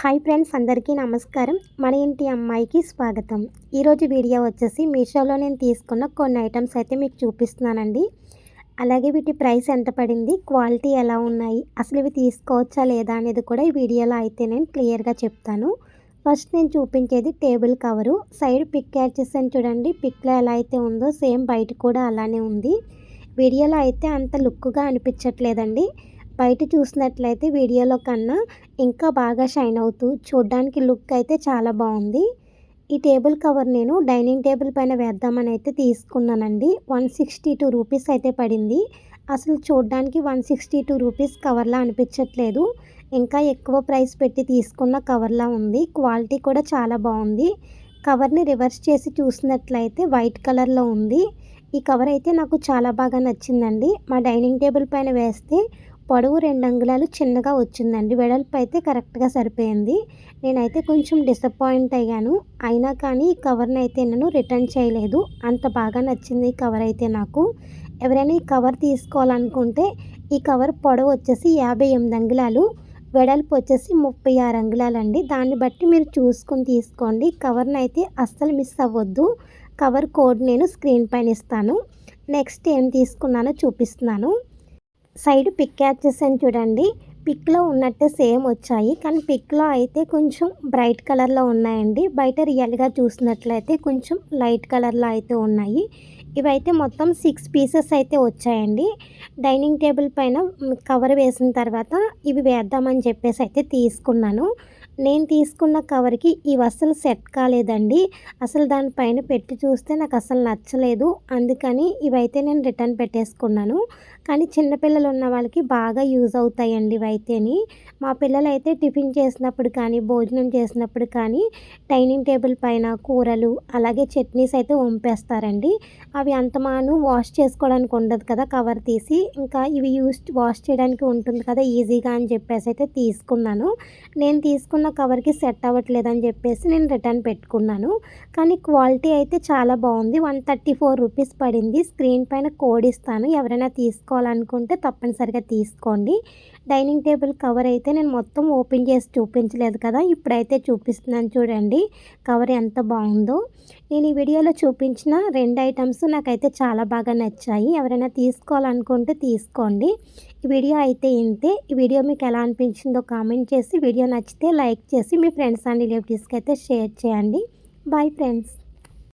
Hi friends అందరికీ నమస్కారం. మన ఇంటి అమ్మాయికి స్వాగతం. ఈరోజు వీడియో వచ్చేసి మీషోలో నేను తీసుకున్న కొన్ని ఐటమ్స్ అయితే మీకు చూపిస్తున్నానండి. అలాగే వీటి ప్రైస్ ఎంత పడింది క్వాలిటీ ఎలా ఉన్నాయి అసలు ఇవి తీసుకోవచ్చా లేదా అనేది కూడా ఈ వీడియోలో అయితే నేను క్లియర్గా చెప్తాను. ఫస్ట్ నేను చూపించేది table cover. Side pic add చేసాను చూడండి పిక్లో ఎలా అయితే ఉందో సేమ్ బయట కూడా అలానే ఉంది. వీడియోలో అయితే అంత లుక్గా అనిపించట్లేదండి. బయట చూసినట్లయితే వీడియోలో కన్నా ఇంకా బాగా షైన్ అవుతూ చూడ్డానికి లుక్ అయితే చాలా బాగుంది. ఈ టేబుల్ కవర్ నేను డైనింగ్ టేబుల్ పైన వేద్దామని అయితే తీసుకున్నానండి. వన్ సిక్స్టీ టూ రూపీస్ అయితే పడింది. అసలు చూడ్డానికి వన్ సిక్స్టీ టూ రూపీస్ కవర్లా అనిపించట్లేదు. ఇంకా ఎక్కువ ప్రైస్ పెట్టి తీసుకున్న కవర్లా ఉంది. క్వాలిటీ కూడా చాలా బాగుంది. కవర్ని రివర్స్ చేసి చూసినట్లయితే వైట్ కలర్లో ఉంది. ఈ కవర్ అయితే నాకు చాలా బాగా నచ్చిందండి. మా డైనింగ్ టేబుల్ పైన వేస్తే పొడవు రెండు అంగుళాలు చిన్నగా వచ్చిందండి. వెడల్పు అయితే కరెక్ట్గా సరిపోయింది. నేనైతే కొంచెం డిసప్పాయింట్ అయ్యాను. అయినా కానీ ఈ కవర్ని అయితే నేను రిటర్న్ చేయలేదు. అంత బాగా నచ్చింది ఈ కవర్ అయితే నాకు. ఎవరైనా ఈ కవర్ తీసుకోవాలనుకుంటే ఈ కవర్ పొడవు వచ్చేసి యాభై ఎనిమిది అంగుళాలు వెడల్పు వచ్చేసి ముప్పై ఆరు అంగుళాలండి. దాన్ని బట్టి మీరు చూసుకొని తీసుకోండి. కవర్ని అయితే అస్సలు మిస్ అవ్వద్దు. కవర్ కోడ్ నేను స్క్రీన్ పైన ఇస్తాను. నెక్స్ట్ ఏం తీసుకున్నానో చూపిస్తున్నాను. సైడ్ పిక్ యాడ్ చేసాను చూడండి. పిక్లో ఉన్నట్టే సేమ్ వచ్చాయి. కానీ పిక్లో అయితే కొంచెం బ్రైట్ కలర్లో ఉన్నాయండి. బయట రియల్గా చూసినట్లయితే కొంచెం లైట్ కలర్లో అయితే ఉన్నాయి. ఇవైతే మొత్తం సిక్స్ పీసెస్ అయితే వచ్చాయండి. డైనింగ్ టేబుల్ పైన కవర్ వేసిన తర్వాత ఇవి వేద్దామని చెప్పేసి అయితే తీసుకున్నాను. నేను తీసుకున్న కవర్కి ఇవి అసలు సెట్ కాలేదండి. అసలు దానిపైన పెట్టి చూస్తే నాకు అసలు నచ్చలేదు. అందుకని ఇవైతే నేను రిటర్న్ పెట్టేసుకున్నాను. కానీ చిన్నపిల్లలు ఉన్న వాళ్ళకి బాగా యూజ్ అవుతాయండి ఇవైతేని. మా పిల్లలు అయితే టిఫిన్ చేసినప్పుడు కానీ భోజనం చేసినప్పుడు కానీ డైనింగ్ టేబుల్ పైన కూరలు అలాగే చట్నీస్ అయితే వంపేస్తారండి. అవి అంతమాను వాష్ చేసుకోవడానికి ఉండదు కదా కవర్ తీసి. ఇంకా ఇవి యూస్ వాష్ చేయడానికి ఉంటుంది కదా ఈజీగా అని చెప్పేసి అయితే తీసుకున్నాను. నేను తీసుకున్న కవర్కి సెట్ అవ్వట్లేదని చెప్పేసి నేను రిటర్న్ పెట్టుకున్నాను. కానీ క్వాలిటీ అయితే చాలా బాగుంది. వన్ థర్టీ ఫోర్ రూపీస్ పడింది. స్క్రీన్ పైన కోడ్ ఇస్తాను. ఎవరైనా తీసుకోవాలనుకుంటే తప్పనిసరిగా తీసుకోండి. డైనింగ్ టేబుల్ కవర్ అయితే నేను మొత్తం ఓపెన్ చేసి చూపించలేదు కదా ఇప్పుడైతే చూపిస్తున్నాను చూడండి కవర్ ఎంత బాగుందో. నేను ఈ వీడియోలో చూపించిన రెండు ఐటమ్స్ నాకైతే చాలా బాగా నచ్చాయి. ఎవరైనా తీసుకోవాలనుకుంటే తీసుకోండి. ఈ వీడియో అయితే ఇంతే. ఈ వీడియో మీకు ఎలా అనిపించిందో కామెంట్ చేసి వీడియో నచ్చితే లైక్ చేసి మీ ఫ్రెండ్స్ అండ్ రిలేటివ్స్కి అయితే షేర్ చేయండి. Bye friends.